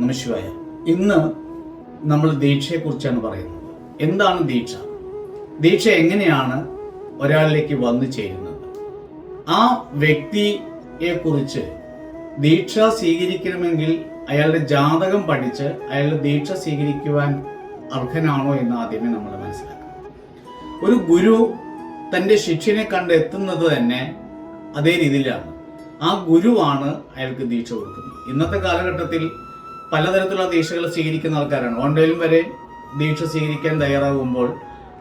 നമശിവായ ഇന്ന് നമ്മൾ ദീക്ഷയെക്കുറിച്ചാണ് പറയുന്നത്. എന്താണ് ദീക്ഷ? ദീക്ഷ എങ്ങനെയാണ് ഒരാളിലേക്ക് വന്നു ചേരുന്നത്? ആ വ്യക്തിയെ കുറിച്ച് ദീക്ഷ സ്വീകരിക്കണമെങ്കിൽ അയാളുടെ ജാതകം പഠിച്ച് അയാളുടെ ദീക്ഷ സ്വീകരിക്കുവാൻ അർഹനാണോ എന്ന് ആദ്യമേ നമ്മൾ മനസ്സിലാക്കണം. ഒരു ഗുരു തന്റെ ശിഷ്യനെ കണ്ട് എത്തുന്നത് തന്നെ അതേ രീതിയിലാണ്. ആ ഗുരുവാണ് അയാൾക്ക് ദീക്ഷ കൊടുക്കുന്നത്. ഇന്നത്തെ കാലഘട്ടത്തിൽ പലതരത്തിലുള്ള ദീക്ഷകൾ സ്വീകരിക്കുന്ന ആൾക്കാരാണ്. ഓൺലൈനിൽ വരെ ദീക്ഷ സ്വീകരിക്കാൻ തയ്യാറാകുമ്പോൾ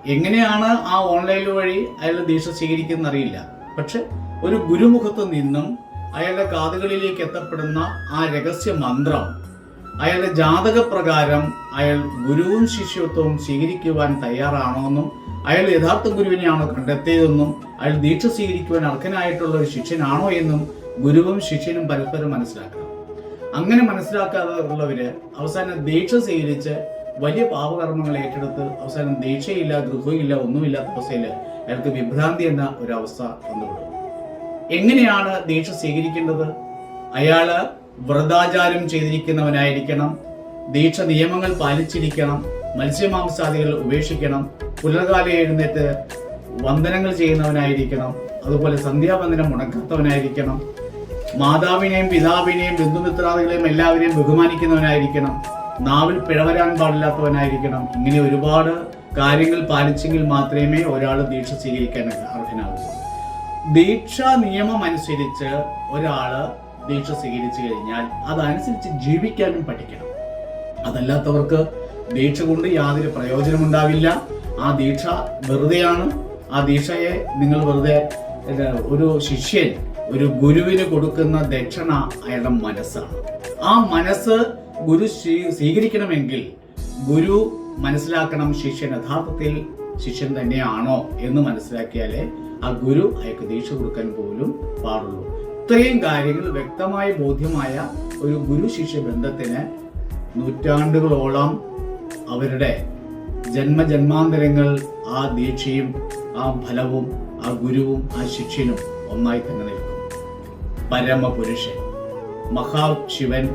എങ്ങനെയാണ് ആ ഓൺലൈൻ വഴി അയാൾ ദീക്ഷ സ്വീകരിക്കുന്ന അറിയില്ല. പക്ഷെ ഒരു ഗുരുമുഖത്ത് നിന്നും അയാളുടെ കാതുകളിലേക്ക് എത്തപ്പെടുന്ന ആ രഹസ്യ മന്ത്രം അയാളുടെ ജാതക പ്രകാരം അയാൾ ഗുരുവും ശിഷ്യത്വവും സ്വീകരിക്കുവാൻ തയ്യാറാണോ എന്നും അയാൾ യഥാർത്ഥ ഗുരുവിനെയാണോ കണ്ടെത്തിയതെന്നും അയാൾ ദീക്ഷ സ്വീകരിക്കുവാൻ അർഹനായിട്ടുള്ള ഒരു ശിഷ്യനാണോ എന്നും ഗുരുവും ശിഷ്യനും പരസ്പരം മനസ്സിലാക്കണം. അങ്ങനെ മനസ്സിലാക്കാതെ ഉള്ളവര് അവസാനം ദീക്ഷ സ്വീകരിച്ച് വലിയ പാപകർമ്മങ്ങൾ ഏറ്റെടുത്ത് അവസാനം ദീക്ഷയില്ല ഗൃഹമില്ല ഒന്നുമില്ലാത്ത അവസ്ഥയിൽ അയാൾക്ക് വിഭ്രാന്തി എന്ന ഒരു അവസ്ഥ വന്നുവിടും എങ്ങനെയാണ് ദീക്ഷ സ്വീകരിക്കേണ്ടത്? അയാൾ വ്രതാചാരം ചെയ്തിരിക്കുന്നവനായിരിക്കണം ദീക്ഷ നിയമങ്ങൾ പാലിച്ചിരിക്കണം മത്സ്യമാംസാദികൾ ഉപേക്ഷിക്കണം പുലർകാലം എഴുന്നേറ്റ് വന്ദനങ്ങൾ ചെയ്യുന്നവനായിരിക്കണം അതുപോലെ സന്ധ്യാവന്ദനം മുടക്കാത്തവനായിരിക്കണം മാതാവിനെയും പിതാവിനെയും ബന്ധുമിത്രാദികളെയും എല്ലാവരെയും ബഹുമാനിക്കുന്നവനായിരിക്കണം. നാവിൽ പിഴവരാൻ പാടില്ലാത്തവനായിരിക്കണം. ഇങ്ങനെ ഒരുപാട് കാര്യങ്ങൾ പാലിച്ചെങ്കിൽ മാത്രമേ ഒരാൾ ദീക്ഷ സ്വീകരിക്കാൻ അർഹനാകൂ ദീക്ഷ നിയമം അനുസരിച്ച് ഒരാൾ ദീക്ഷ സ്വീകരിച്ചു കഴിഞ്ഞാൽ അതനുസരിച്ച് ജീവിക്കാനും പഠിക്കണം. അതല്ലാത്തവർക്ക് ദീക്ഷ കൊണ്ട് യാതൊരു പ്രയോജനമുണ്ടാവില്ല ആ ദീക്ഷ വെറുതെയാണ്. ആ ദീക്ഷയെ നിങ്ങൾ വെറുതെ ഒരു ശിഷ്യൻ ഒരു ഗുരുവിന് കൊടുക്കുന്ന ദക്ഷിണ അയാളുടെ മനസ്സാണ്. ആ മനസ്സ് ഗുരു സ്വീ- സ്വീകരിക്കണമെങ്കിൽ ഗുരു മനസ്സിലാക്കണം ശിഷ്യൻ യഥാർത്ഥത്തിൽ ശിഷ്യൻ തന്നെയാണോ എന്ന് മനസ്സിലാക്കിയാലേ ആ ഗുരു അയാൾക്ക് ദീക്ഷ കൊടുക്കാൻ പോലും പാടുള്ളൂ. ഇത്രയും കാര്യങ്ങൾ വ്യക്തമായി ബോധ്യമായ ഒരു ഗുരു ശിഷ്യ ബന്ധത്തിന് നൂറ്റാണ്ടുകളോളം അവരുടെ ജന്മജന്മാന്തരങ്ങൾ ആ ദീക്ഷയും ആ ഫലവും ആ ഗുരുവും ആ ശിഷ്യനും ഒന്നായി തന്നെ പരമപുരുഷൻ. മഹാശിവൻ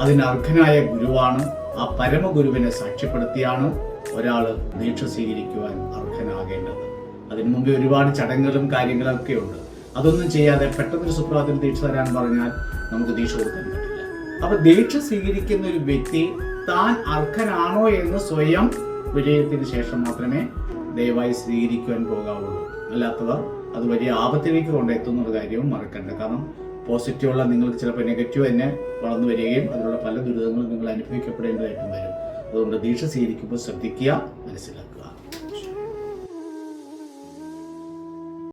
അതിന് അർഹനായ ഗുരുവാണ്. ആ പരമഗുരുവിനെ സാക്ഷ്യപ്പെടുത്തിയാണ് ഒരാൾ ദീക്ഷ സ്വീകരിക്കുവാൻ അർഹനാകേണ്ടത്. അതിനു മുമ്പേ ഒരുപാട് ചടങ്ങുകളും കാര്യങ്ങളൊക്കെ ഉണ്ട്. അതൊന്നും ചെയ്യാതെ പെട്ടെന്നൊരു സുപ്രഭാതത്തിൽ ദീക്ഷ തരാൻ പറഞ്ഞാൽ നമുക്ക് ദീക്ഷ കൊടുക്കാൻ പറ്റില്ല. അപ്പൊ ദീക്ഷ സ്വീകരിക്കുന്ന ഒരു വ്യക്തി താൻ അർഹനാണോ എന്ന് സ്വയം വിജയത്തിന് ശേഷം മാത്രമേ ദയവായി സ്വീകരിക്കുവാൻ പോകാവുള്ളൂ. അല്ലാത്തവർ അത് വലിയ ആപത്തിലേക്ക് കൊണ്ടെത്തുന്ന ഒരു കാര്യവും മറക്കണ്ട. കാരണം പോസിറ്റീവുള്ള നിങ്ങൾക്ക് ചിലപ്പോൾ നെഗറ്റീവ് തന്നെ വളർന്നു വരികയും അതിനുള്ള പല ദുരിതങ്ങളും നിങ്ങൾ അനുഭവിക്കപ്പെടേണ്ടതായിട്ടും വരും. അതുകൊണ്ട് ദീക്ഷ സ്വീകരിക്കുമ്പോൾ ശ്രദ്ധിക്കുക മനസ്സിലാക്കുക.